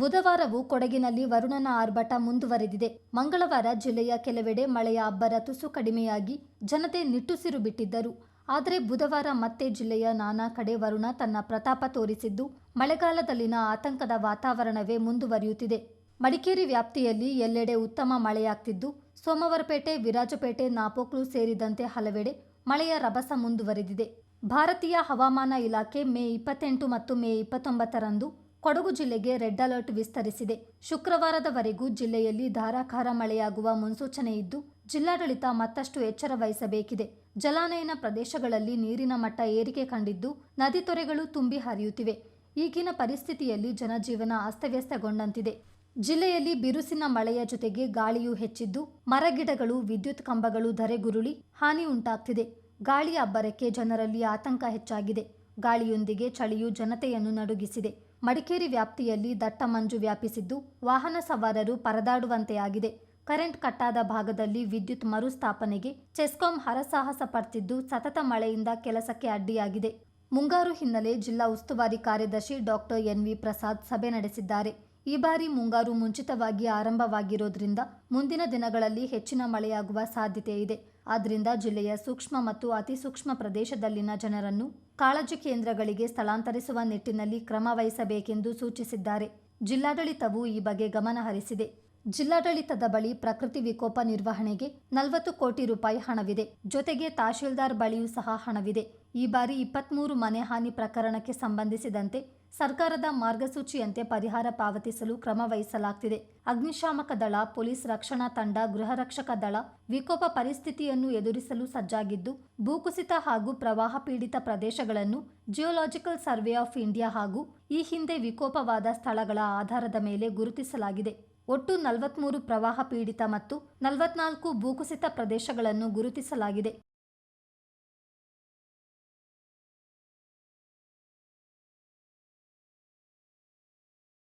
ಬುಧವಾರವೂ ಕೊಡಗಿನಲ್ಲಿ ವರುಣನ ಆರ್ಭಟ ಮುಂದುವರೆದಿದೆ. ಮಂಗಳವಾರ ಜಿಲ್ಲೆಯ ಕೆಲವೆಡೆ ಮಳೆಯ ಅಬ್ಬರ ತುಸು ಕಡಿಮೆಯಾಗಿ ಜನತೆ ನಿಟ್ಟುಸಿರು ಬಿಟ್ಟಿದ್ದರು. ಆದರೆ ಬುಧವಾರ ಮತ್ತೆ ಜಿಲ್ಲೆಯ ನಾನಾ ಕಡೆ ವರುಣ ತನ್ನ ಪ್ರತಾಪ ತೋರಿಸಿದ್ದು, ಮಳೆಗಾಲದಲ್ಲಿನ ಆತಂಕದ ವಾತಾವರಣವೇ ಮುಂದುವರಿಯುತ್ತಿದೆ. ಮಡಿಕೇರಿ ವ್ಯಾಪ್ತಿಯಲ್ಲಿ ಎಲ್ಲೆಡೆ ಉತ್ತಮ ಮಳೆಯಾಗ್ತಿದ್ದು, ಸೋಮವಾರಪೇಟೆ, ವಿರಾಜಪೇಟೆ, ನಾಪೋಕ್ಲು ಸೇರಿದಂತೆ ಹಲವೆಡೆ ಮಳೆಯ ರಭಸ ಮುಂದುವರೆದಿದೆ. ಭಾರತೀಯ ಹವಾಮಾನ ಇಲಾಖೆ ಮೇ ಇಪ್ಪತ್ತೆಂಟು ಮತ್ತು ಮೇ ಇಪ್ಪತ್ತೊಂಬತ್ತರಂದು ಕೊಡಗು ಜಿಲ್ಲೆಗೆ ರೆಡ್ ಅಲರ್ಟ್ ವಿಸ್ತರಿಸಿದೆ. ಶುಕ್ರವಾರದವರೆಗೂ ಜಿಲ್ಲೆಯಲ್ಲಿ ಧಾರಾಕಾರ ಮಳೆಯಾಗುವ ಮುನ್ಸೂಚನೆ ಇದ್ದು, ಜಿಲ್ಲಾಡಳಿತ ಮತ್ತಷ್ಟು ಎಚ್ಚರ ವಹಿಸಬೇಕಿದೆ. ಜಲಾನಯನ ಪ್ರದೇಶಗಳಲ್ಲಿ ನೀರಿನ ಮಟ್ಟ ಏರಿಕೆ ಕಂಡಿದ್ದು, ನದಿ ತೊರೆಗಳು ತುಂಬಿ ಹರಿಯುತ್ತಿವೆ. ಈಗಿನ ಪರಿಸ್ಥಿತಿಯಲ್ಲಿ ಜನಜೀವನ ಅಸ್ತವ್ಯಸ್ತಗೊಂಡಂತಿದೆ. ಜಿಲ್ಲೆಯಲ್ಲಿ ಬಿರುಸಿನ ಮಳೆಯ ಜೊತೆಗೆ ಗಾಳಿಯೂ ಹೆಚ್ಚಿದ್ದು, ಮರಗಿಡಗಳು, ವಿದ್ಯುತ್ ಕಂಬಗಳು ಧರೆಗುರುಳಿ ಹಾನಿ ಉಂಟಾಗ್ತಿದೆ ಗಾಳಿಯ ಅಬ್ಬರಕ್ಕೆ ಜನರಲ್ಲಿ ಆತಂಕ ಹೆಚ್ಚಾಗಿದೆ. ಗಾಳಿಯೊಂದಿಗೆ ಚಳಿಯು ಜನತೆಯನ್ನು ನಡುಗಿಸಿದೆ. ಮಡಿಕೇರಿ ವ್ಯಾಪ್ತಿಯಲ್ಲಿ ದಟ್ಟ ಮಂಜು ವ್ಯಾಪಿಸಿದ್ದು, ವಾಹನ ಸವಾರರು ಪರದಾಡುವಂತೆಯಾಗಿದೆ. ಕರೆಂಟ್ ಕಟ್ಟಾದ ಭಾಗದಲ್ಲಿ ವಿದ್ಯುತ್ ಮರುಸ್ಥಾಪನೆಗೆ ಚೆಸ್ಕಾಂ ಹರಸಾಹಸ ಪಡ್ತಿದ್ದು, ಸತತ ಮಳೆಯಿಂದ ಕೆಲಸಕ್ಕೆ ಅಡ್ಡಿಯಾಗಿದೆ. ಮುಂಗಾರು ಹಿನ್ನೆಲೆ ಜಿಲ್ಲಾ ಉಸ್ತುವಾರಿ ಕಾರ್ಯದರ್ಶಿ ಡಾಕ್ಟರ್ ಎನ್ವಿ ಪ್ರಸಾದ್ ಸಭೆ ನಡೆಸಿದ್ದಾರೆ. ಈ ಬಾರಿ ಮುಂಗಾರು ಮುಂಚಿತವಾಗಿ ಆರಂಭವಾಗಿರೋದ್ರಿಂದ ಮುಂದಿನ ದಿನಗಳಲ್ಲಿ ಹೆಚ್ಚಿನ ಮಳೆಯಾಗುವ ಸಾಧ್ಯತೆ ಇದೆ. ಆದ್ದರಿಂದ ಜಿಲ್ಲೆಯ ಸೂಕ್ಷ್ಮ ಮತ್ತು ಅತಿಸೂಕ್ಷ್ಮ ಪ್ರದೇಶದಲ್ಲಿನ ಜನರನ್ನು ಕಾಳಜಿ ಕೇಂದ್ರಗಳಿಗೆ ಸ್ಥಳಾಂತರಿಸುವ ನಿಟ್ಟಿನಲ್ಲಿ ಕ್ರಮ ವಹಿಸಬೇಕೆಂದು ಸೂಚಿಸಿದ್ದಾರೆ. ಜಿಲ್ಲಾಡಳಿತವು ಈ ಬಗ್ಗೆ ಗಮನ ಹರಿಸಿದೆ ಜಿಲ್ಲಾಡಳಿತದ ಬಳಿ ಪ್ರಕೃತಿ ವಿಕೋಪ ನಿರ್ವಹಣೆಗೆ ನಲವತ್ತು ಕೋಟಿ ರೂಪಾಯಿ ಹಣವಿದೆ. ಜೊತೆಗೆ ತಹಶೀಲ್ದಾರ್ ಬಳಿಯೂ ಸಹ ಹಣವಿದೆ. ಈ ಬಾರಿ ಇಪ್ಪತ್ಮೂರು ಮನೆ ಹಾನಿ ಪ್ರಕರಣಕ್ಕೆ ಸಂಬಂಧಿಸಿದಂತೆ ಸರ್ಕಾರದ ಮಾರ್ಗಸೂಚಿಯಂತೆ ಪರಿಹಾರ ಪಾವತಿಸಲು ಕ್ರಮ ವಹಿಸಲಾಗ್ತಿದೆ. ಅಗ್ನಿಶಾಮಕ ದಳ, ಪೊಲೀಸ್ ರಕ್ಷಣಾ ತಂಡ, ಗೃಹ ರಕ್ಷಕ ದಳ ವಿಕೋಪ ಪರಿಸ್ಥಿತಿಯನ್ನು ಎದುರಿಸಲು ಸಜ್ಜಾಗಿದ್ದು, ಭೂಕುಸಿತ ಹಾಗೂ ಪ್ರವಾಹ ಪೀಡಿತ ಪ್ರದೇಶಗಳನ್ನು ಜಿಯೋಲಾಜಿಕಲ್ ಸರ್ವೆ ಆಫ್ ಇಂಡಿಯಾ ಹಾಗೂ ಈ ಹಿಂದೆ ವಿಕೋಪವಾದ ಸ್ಥಳಗಳ ಆಧಾರದ ಮೇಲೆ ಗುರುತಿಸಲಾಗಿದೆ. ಒಟ್ಟು ನಲವತ್ಮೂರು ಪ್ರವಾಹ ಪೀಡಿತ ಮತ್ತು ನಲವತ್ನಾಲ್ಕು ಭೂಕುಸಿತ ಪ್ರದೇಶಗಳನ್ನು ಗುರುತಿಸಲಾಗಿದೆ.